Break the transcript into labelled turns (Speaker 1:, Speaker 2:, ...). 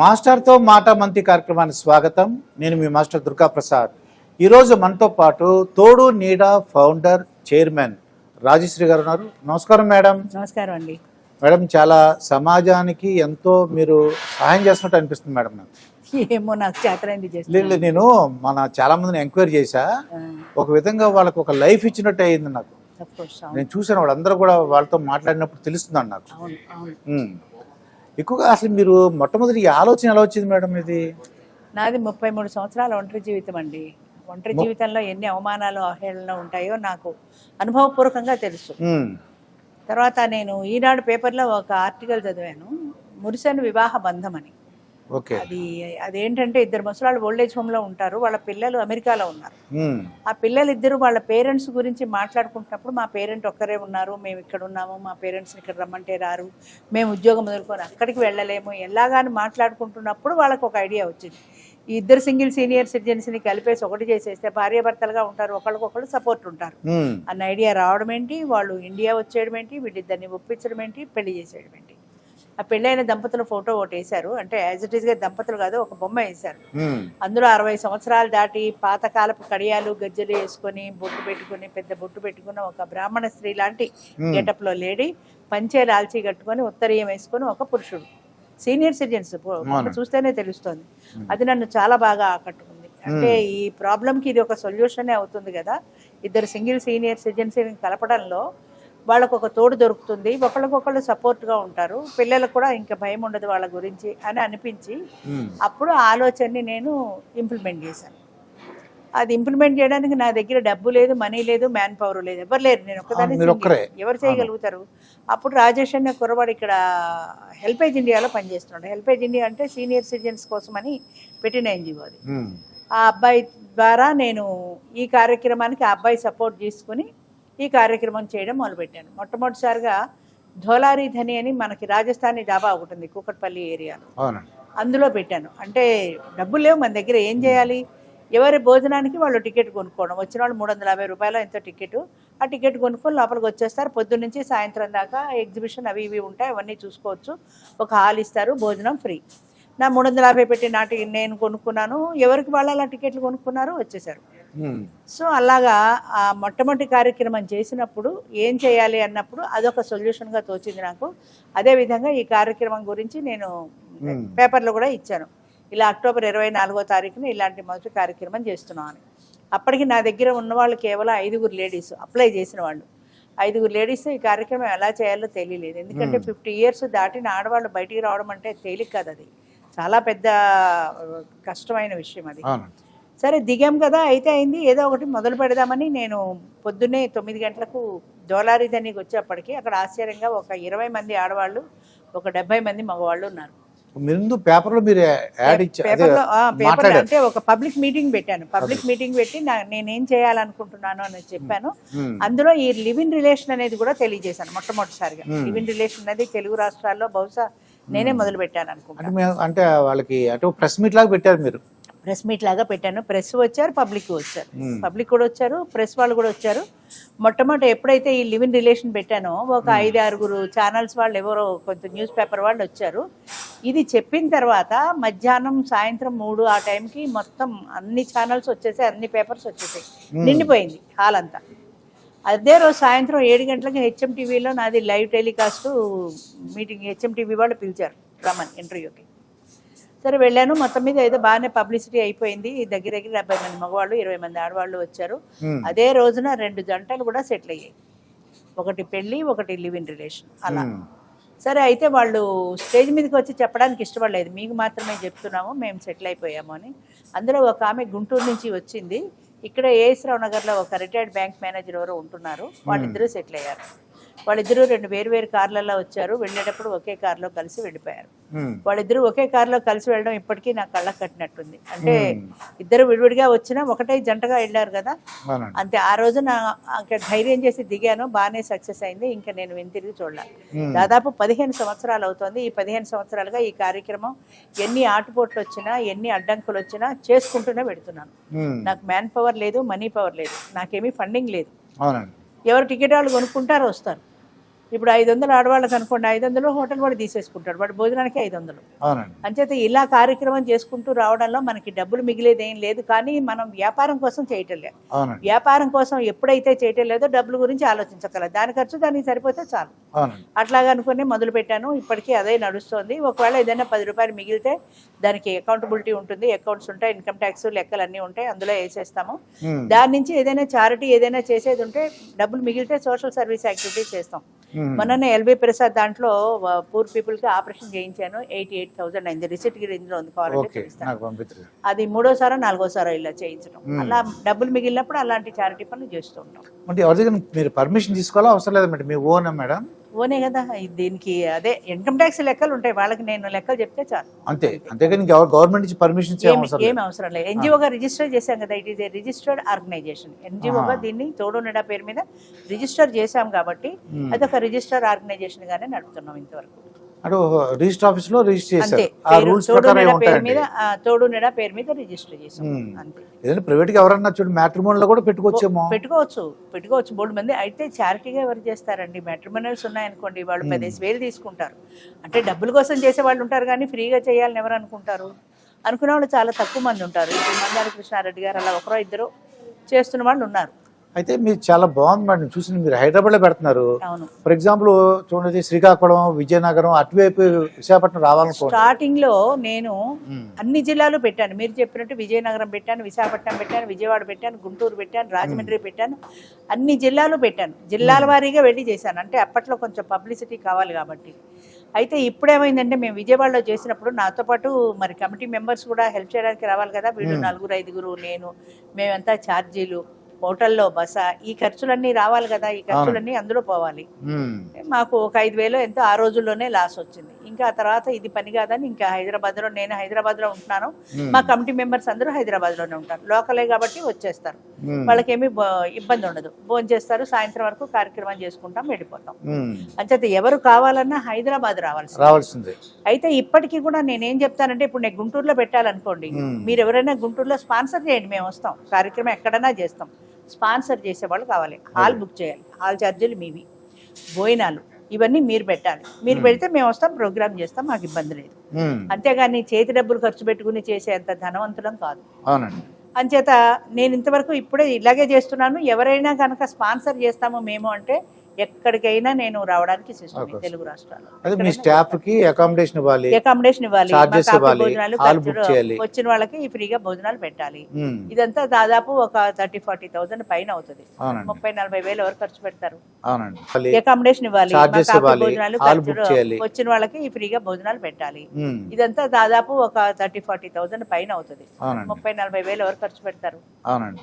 Speaker 1: మాస్టర్తో మాట మంతి కార్యక్రమానికి స్వాగతం. నేను మీ మాస్టర్ దుర్గా ప్రసాద్ ఈరోజు మనతో పాటు తోడు నీడ ఫౌండర్ చైర్మన్ రాజశ్రీ గారు ఉన్నారు. నమస్కారం మేడం.
Speaker 2: నమస్కారం అండి.
Speaker 1: మేడం చాలా సమాజానికి ఎంతో మీరు సహాయం చేస్తున్నట్టు అనిపిస్తుంది మేడం నాకు.
Speaker 2: ఏమో నాకు చేతనైంది
Speaker 1: లేదు నేను మన చాలా మందిని ఎంక్వైరీ చేశా. ఒక విధంగా వాళ్ళకి ఒక లైఫ్ ఇచ్చినట్టు అయింది నాకు. నేను చూసాను వాళ్ళందరూ కూడా వాళ్ళతో మాట్లాడినప్పుడు తెలుస్తుందండి నాకు. ఎక్కువగా అసలు మీరు మొట్టమొదటి ఈ ఆలోచన ఎలా వచ్చింది మేడం ఇది?
Speaker 2: నాది ముప్పై మూడు సంవత్సరాల ఒంటరి జీవితం అండి. ఒంటరి జీవితంలో ఎన్ని అవమానాలు అవహేళనలు ఉంటాయో నాకు అనుభవపూర్వకంగా తెలుసు. తర్వాత నేను ఈనాడు పేపర్లో ఒక ఆర్టికల్ చదివాను మురిసెన్ వివాహ బంధం అని. అది అదేంటంటే ఇద్దరు ముసలాళ్ళు ఓల్డేజ్ హోమ్లో ఉంటారు వాళ్ళ పిల్లలు అమెరికాలో ఉన్నారు. ఆ పిల్లలిద్దరూ వాళ్ళ పేరెంట్స్ గురించి మాట్లాడుకుంటున్నప్పుడు మా పేరెంట్ ఒక్కరే ఉన్నారు మేము ఇక్కడ ఉన్నాము మా పేరెంట్స్ని ఇక్కడ రమ్మంటే రారు మేము ఉద్యోగం వదులుకొని అక్కడికి వెళ్ళలేము ఎలాగాని మాట్లాడుకుంటున్నప్పుడు వాళ్ళకి ఒక ఐడియా వచ్చింది. ఈ ఇద్దరు సింగిల్ సీనియర్ సిటిజన్స్ని కలిపేసి ఒకటి చేసేస్తే భార్యాభర్తలుగా ఉంటారు ఒకరికొకరు సపోర్ట్ ఉంటారు. అన్న ఐడియా రావడం ఏంటి వాళ్ళు ఇండియా వచ్చేయడం ఏంటి వీళ్ళిద్దరిని ఒప్పించడం ఏంటి పెళ్ళి చేసేయడం ఏంటి ఆ పెళ్ళైన దంపతుల ఫోటో ఒకటి వేశారు అంటే యాజ్ ఇట్ ఈస్గా దంపతులు కాదు ఒక బొమ్మ వేశారు. అందులో అరవై సంవత్సరాలు దాటి పాతకాలపు కడియాలు గజ్జలు వేసుకొని బొట్టు పెట్టుకొని పెద్ద బొట్టు పెట్టుకున్న ఒక బ్రాహ్మణ స్త్రీ లాంటి గెటప్లో లేడీ పంచే లాల్చీ కట్టుకొని ఉత్తరీయం వేసుకొని ఒక పురుషుడు. సీనియర్ సిటిజన్స్ చూస్తేనే తెలుస్తోంది. అది నన్ను చాలా బాగా ఆకట్టుకుంది. అంటే ఈ ప్రాబ్లంకి ఇది ఒక సొల్యూషనే అవుతుంది కదా. ఇద్దరు సింగిల్ సీనియర్ సిటిజన్స్ కలపడంలో వాళ్ళకు ఒక తోడు దొరుకుతుంది. ఒకళ్ళకొకళ్ళు సపోర్ట్గా ఉంటారు. పిల్లలకు కూడా ఇంకా భయం ఉండదు వాళ్ళ గురించి అని అనిపించి. అప్పుడు ఆలోచనని నేను ఇంప్లిమెంట్ చేశాను. అది ఇంప్లిమెంట్ చేయడానికి నా దగ్గర డబ్బు లేదు మనీ లేదు మ్యాన్ పవర్ లేదు. ఎవరు లేరు. నేను ఒక్కదాన్ని. ఎవరు చేయగలుగుతారు? అప్పుడు రాజేష్ అనే కుర్రవాడు ఇక్కడ హెల్పేజ్ ఇండియాలో పనిచేస్తున్నాడు. హెల్పేజ్ ఇండియా అంటే సీనియర్ సిటిజన్స్ కోసమని పెట్టిన ఎన్జిఓ అది. ఆ అబ్బాయి ద్వారా నేను ఈ కార్యక్రమానికి ఆ అబ్బాయి సపోర్ట్ తీసుకుని ఈ కార్యక్రమం చేయడం మొదలుపెట్టాను. మొట్టమొదటిసారిగా ధోలారీ ధని అని మనకి రాజస్థానీ డాబా ఒకటి ఉంది కూకట్పల్లి ఏరియాలో అందులో పెట్టాను. అంటే డబ్బులు లేవు మన దగ్గర ఏం చేయాలి? ఎవరి భోజనానికి వాళ్ళు టికెట్ కొనుక్కోవడం. వచ్చిన వాళ్ళు మూడు వందల యాభై రూపాయలు ఎంతో టికెట్. ఆ టికెట్ కొనుక్కొని లోపలికి వచ్చేస్తారు. పొద్దున్న నుంచి సాయంత్రం దాకా ఎగ్జిబిషన్ అవి ఇవి ఉంటాయి అవన్నీ చూసుకోవచ్చు. ఒక హాల్ ఇస్తారు భోజనం ఫ్రీ. నా మూడు వందల యాభై పెట్టి నాటి నేను కొనుక్కున్నాను. ఎవరికి వాళ్ళు అలా టికెట్లు కొనుక్కున్నారు వచ్చేసారు. సో అలాగా ఆ మొట్టమొదటి కార్యక్రమం చేసినప్పుడు ఏం చేయాలి అన్నప్పుడు అదొక సొల్యూషన్గా తోచింది నాకు. అదేవిధంగా ఈ కార్యక్రమం గురించి నేను
Speaker 1: Hmm.
Speaker 2: పేపర్లో కూడా ఇచ్చాను. ఇలా అక్టోబర్ ఇరవై నాలుగో తారీఖున ఇలాంటి మొదటి కార్యక్రమం చేస్తున్నాం అని అప్పటికి నా దగ్గర ఉన్న వాళ్ళు కేవలం ఐదుగురు లేడీస్ అప్లై చేసిన వాళ్ళు. ఐదుగురు లేడీస్ ఈ కార్యక్రమం ఎలా చేయాలో తెలియలేదు. ఎందుకంటే ఫిఫ్టీ ఇయర్స్ దాటిన ఆడవాళ్ళు బయటికి రావడం అంటే తేలిక కాదు అది. చాలా పెద్ద కష్టమైన విషయం అది. సరే దిగాం కదా అయితే అయింది. ఏదో ఒకటి మొదలు పెడదామని నేను పొద్దున్నే తొమ్మిది గంటలకు జోలారి ధనికి వచ్చేప్పటికి అక్కడ ఆశ్చర్యంగా ఒక ఇరవై మంది ఆడవాళ్ళు ఒక డెబ్బై మంది మగవాళ్ళు ఉన్నారు.
Speaker 1: ముందు పేపర్లో మీరు యాడ్ ఇచ్చారు అదే
Speaker 2: పేపర్లో ఆ, పేపర్లో
Speaker 1: మాట్లాడారు.
Speaker 2: అంటే ఒక పబ్లిక్ మీటింగ్ పెట్టాను. పబ్లిక్ మీటింగ్ పెట్టి నేనేం చేయాలనుకుంటున్నాను అని చెప్పాను. అందులో ఈ లివ్ ఇన్ రిలేషన్ అనేది కూడా తెలియజేశాను మొట్టమొదటిసారిగా. లివ్ ఇన్ రిలేషన్ అనేది తెలుగు రాష్ట్రాల్లో బహుశా నేనే మొదలు పెట్టాను అనుకుంటాను
Speaker 1: అంటే మేము అంటే వాళ్ళకి అంటే ప్రెస్ మీట్ లాగా పెట్టారు మీరు.
Speaker 2: ప్రెస్ మీట్ లాగా పెట్టాను. ప్రెస్ వచ్చారు పబ్లిక్ వచ్చారు.
Speaker 1: Hmm.
Speaker 2: పబ్లిక్ కూడా వచ్చారు ప్రెస్ వాళ్ళు కూడా వచ్చారు. మొట్టమొదటి ఎప్పుడైతే ఈ లివ్ ఇన్ రిలేషన్ పెట్టానో ఒక ఐదు ఆరుగురు ఛానల్స్ వాళ్ళు ఎవరో కొంత న్యూస్ పేపర్ వాళ్ళు వచ్చారు. ఇది చెప్పిన తర్వాత మధ్యాహ్నం సాయంత్రం మూడు ఆ టైంకి మొత్తం అన్ని ఛానల్స్ వచ్చేసాయి అన్ని పేపర్స్ వచ్చేసాయి. నిండిపోయింది హాల్ అంతా. అదే రోజు సాయంత్రం ఏడు గంటలకి హెచ్ఎం టీవీలో నాది live telecast meeting HM TV వాళ్ళు పిలిచారు రమన్ ఇంటర్వ్యూకి సరే వెళ్ళాను. మొత్తం మీద ఏదో బాగానే పబ్లిసిటీ అయిపోయింది. దగ్గర దగ్గర డెబ్బై మంది మగవాళ్ళు ఇరవై మంది ఆడవాళ్ళు వచ్చారు. అదే రోజున రెండు జంటలు కూడా సెటిల్ అయ్యాయి. ఒకటి పెళ్ళి ఒకటి లివ్ ఇన్ రిలేషన్. అలా. సరే అయితే వాళ్ళు స్టేజ్ మీదకి వచ్చి చెప్పడానికి ఇష్టపడలేదు. మీకు మాత్రమే చెప్తున్నాము మేము సెటిల్ అయిపోయాము అని. అందులో ఒక ఆమె గుంటూరు నుంచి వచ్చింది. ఇక్కడ ఏఎస్ రావు నగర్లో ఒక రిటైర్డ్ బ్యాంక్ మేనేజర్ ఎవరో ఉంటున్నారు. వాళ్ళిద్దరూ సెటిల్ అయ్యారు. వాళ్ళిద్దరూ రెండు వేరు వేరు కార్లలో వచ్చారు. వెళ్ళేటప్పుడు ఒకే కార్లో కలిసి వెళ్ళిపోయారు. వాళ్ళిద్దరూ ఒకే కారులో కలిసి వెళ్ళడం ఇప్పటికీ నాకు కళ్ళకు కట్టినట్టుంది. అంటే ఇద్దరు విడివిడిగా వచ్చినా ఒకటే జంటగా వెళ్ళారు కదా. అంతే ఆ రోజు నా ధైర్యం చేసి దిగాను. బాగానే సక్సెస్ అయింది. ఇంకా నేను వెనుతిరిగి చూడలే. దాదాపు పదిహేను సంవత్సరాలు అవుతోంది. ఈ పదిహేను సంవత్సరాలుగా ఈ కార్యక్రమం ఎన్ని ఆటుపోట్లు వచ్చినా ఎన్ని అడ్డంకులు వచ్చినా చేసుకుంటూనే పెడుతున్నాను. నాకు మ్యాన్ పవర్ లేదు మనీ పవర్ లేదు. నాకేమీ ఫండింగ్ లేదు.
Speaker 1: అవునండి.
Speaker 2: ఎవరు టికెట్ వాళ్ళు కొనుక్కుంటారో వస్తారు. ఇప్పుడు ఐదు వందలు ఆడవాళ్ళకి అనుకోండి ఐదు వందలు హోటల్ వాడు తీసేసుకుంటాడు వాడు భోజనానికి ఐదు వందలు. అంచేత ఇలా కార్యక్రమం చేసుకుంటూ రావడంలో మనకి డబ్బులు మిగిలేది ఏం లేదు కానీ మనం వ్యాపారం కోసం చేయటం లేదు. వ్యాపారం కోసం ఎప్పుడైతే చేయటం లేదో డబ్బుల గురించి ఆలోచించగలరు దాని ఖర్చు దానికి సరిపోతే చాలు. అట్లాగా అనుకుని మొదలు పెట్టాను. ఇప్పటికీ అదే నడుస్తుంది. ఒకవేళ ఏదైనా పది రూపాయలు మిగిలితే దానికి అకౌంటబిలిటీ ఉంటుంది. అకౌంట్స్ ఉంటాయి ఇన్కమ్ ట్యాక్స్ లెక్కలు అన్నీ ఉంటాయి. అందులో వేసేస్తాము. దాని నుంచి ఏదైనా చారిటీ ఏదైనా చేసేది ఉంటే డబ్బులు మిగిలితే సోషల్ సర్వీస్ యాక్టివిటీస్ చేస్తాం. మొన్ననే ఎల్బీ ప్రసాద్ దాంట్లో పూర్ పీపుల్కి ఆపరేషన్ చేయించాను. ఎయిటీ ఎయిట్ థౌసండ్ అయింది. రిసిప్ట్కి ఇందులో ఉంది. కావాలంటే చూపిస్తాను. అది మూడోసారో నాలుగోసారో ఇలా చేయించడం అలా డబ్బులు మిగిలినప్పుడు అలాంటి చారిటీ పనులు చేస్తూ ఉంటాం.
Speaker 1: అంటే ఎవరి దగ్గర మీరు పర్మిషన్ తీసుకోవాలా అవసరం లేదా మేడం. మీ ఓన్ మేడం.
Speaker 2: ఓనే కదా దీనికి అదే ఇన్కమ్ ట్యాక్స్ లెక్కలు ఉంటాయి వాళ్ళకి నేను లెక్కలు చెప్తే చాలు.
Speaker 1: అంతే అంతేగాని గవర్నమెంట్ నుంచి పర్మిషన్
Speaker 2: ఏమి
Speaker 1: అవసరం లేదు.
Speaker 2: ఎన్జిఓగా రిజిస్టర్ చేశాం కదా it is a registered organization ఎన్జిఓగా దీన్ని తోడు నిడా పేరు మీద రిజిస్టర్ చేశాం కాబట్టి అదొక రిజిస్టర్ ఆర్గనైజేషన్ గానే నడుపుతున్నాం ఇంతవరకు.
Speaker 1: అంటే రిజిస్టర్ ఆఫీస్లో రిజిస్టర్ చేశారు. ఆ రూల్స్ ప్రకారం ఉంటాయండి
Speaker 2: తోడు నిడా పేరు మీద రిజిస్టర్. అంతే.
Speaker 1: ఏదైనా ప్రైవేట్గా ఎవరన్నా చూడు మ్యాట్రిమోన్లో కూడా పెట్టుకోవచ్చేమో.
Speaker 2: పెట్టుకోవచ్చు. పెట్టుకోవచ్చు. మూడు మంది అయితే చారిటీగా ఎవరు చేస్తారండి? మెట్రిమినల్స్ ఉన్నాయనుకోండి వాళ్ళు పదిహేను వేలు తీసుకుంటారు. అంటే డబ్బుల కోసం చేసే వాళ్ళు ఉంటారు కానీ ఫ్రీగా చేయాలని ఎవరు అనుకుంటారు? అనుకునే వాళ్ళు చాలా తక్కువ మంది ఉంటారు. ఇప్పుడు మందారి కృష్ణారెడ్డి గారు అలా ఒకరో ఇద్దరు చేస్తున్న వాళ్ళు ఉన్నారు.
Speaker 1: అయితే మీరు చాలా బాగుంది మేడం. చూసి మీరు హైదరాబాద్లో పెడుతున్నారు ఫర్ ఎగ్జాంపుల్ చూడండి శ్రీకాకుళం విజయనగరం అటువైపు విశాఖపట్నం రావాలనుకోండి
Speaker 2: స్టార్టింగ్లో నేను. అన్ని జిల్లాలు పెట్టాను. మీరు చెప్పినట్టు విజయనగరం పెట్టాను విశాఖపట్నం పెట్టాను విజయవాడ పెట్టాను గుంటూరు పెట్టాను రాజమండ్రి పెట్టాను. అన్ని జిల్లాలు పెట్టాను. జిల్లాల వారీగా వెళ్ళి చేశాను. అంటే అప్పట్లో కొంచెం పబ్లిసిటీ కావాలి కాబట్టి. అయితే ఇప్పుడు ఏమైందంటే మేము విజయవాడలో చేసినప్పుడు నాతో పాటు మరి కమిటీ మెంబర్స్ కూడా హెల్ప్ చేయడానికి రావాలి కదా. వీళ్ళు నలుగురు ఐదుగురు నేను మేమంతా ఛార్జీలు హోటల్లో బస ఈ ఖర్చులన్నీ రావాలి కదా ఈ ఖర్చులన్నీ అందులో పోవాలి. మాకు ఒక ఐదు వేలు ఎంతో ఆ రోజుల్లోనే లాస్ వచ్చింది. ఇంకా ఆ తర్వాత ఇది పని కాదని ఇంకా హైదరాబాద్లో నేను హైదరాబాద్లో ఉంటున్నాను. మా కమిటీ మెంబర్స్ అందరూ హైదరాబాద్లోనే ఉంటారు. లోకలే కాబట్టి వచ్చేస్తారు. వాళ్ళకేమీ ఇబ్బంది ఉండదు. భోజనం చేస్తారు సాయంత్రం వరకు కార్యక్రమం చేసుకుంటాం వెళ్ళిపోతాం. అంచేత ఎవరు కావాలన్నా హైదరాబాద్ రావాల్సి
Speaker 1: రావాల్సిందే.
Speaker 2: అయితే ఇప్పటికీ కూడా నేనేం చెప్తానంటే ఇప్పుడు నేను గుంటూరులో పెట్టాలనుకోండి. మీరు ఎవరైనా గుంటూరులో స్పాన్సర్ చేయండి మేము వస్తాం. కార్యక్రమం ఎక్కడైనా చేస్తాం. స్పాన్సర్ చేసేవాళ్ళు కావాలి. హాల్ బుక్ చేయాలి. హాల్ ఛార్జీలు మీవి. భోజనాలు ఇవన్నీ మీరు పెట్టాలి. మీరు పెడితే మేము వస్తాం ప్రోగ్రామ్ చేస్తాం మాకు ఇబ్బంది లేదు. అంతేగాని చేతి డబ్బులు ఖర్చు పెట్టుకుని చేసేంత ధనవంతులం కాదు. అంచేత నేను ఇంతవరకు ఇప్పుడే ఇలాగే చేస్తున్నాను. ఎవరైనా కనుక స్పాన్సర్ చేస్తాము మేము అంటే ఎక్కడికైనా నేను రావడానికి సిస్టమ్. తెలుగు రాష్ట్రాల్లో
Speaker 1: అదే మీ స్టాఫ్కి అకామిడేషన్ ఇవ్వాలి
Speaker 2: అకామిడేషన్ భోజనాలు. వచ్చిన వాళ్ళకి ఫ్రీగా భోజనాలు పెట్టాలి. ఇదంతా దాదాపు ఒక థర్టీ ఫార్టీ థౌసండ్ పైన అవుతుంది. ముప్పై నలభై వేలు ఎవరు ఖర్చు పెడతారు? అకామిడేషన్ ఇవ్వాలి భోజనాలు. వచ్చిన వాళ్ళకి ఫ్రీగా భోజనాలు పెట్టాలి. ఇదంతా దాదాపు ఒక థర్టీ ఫార్టీ థౌసండ్ పైన అవుతుంది. ముప్పై నలభై వేలు ఎవరు ఖర్చు పెడతారు?
Speaker 1: అవునండి.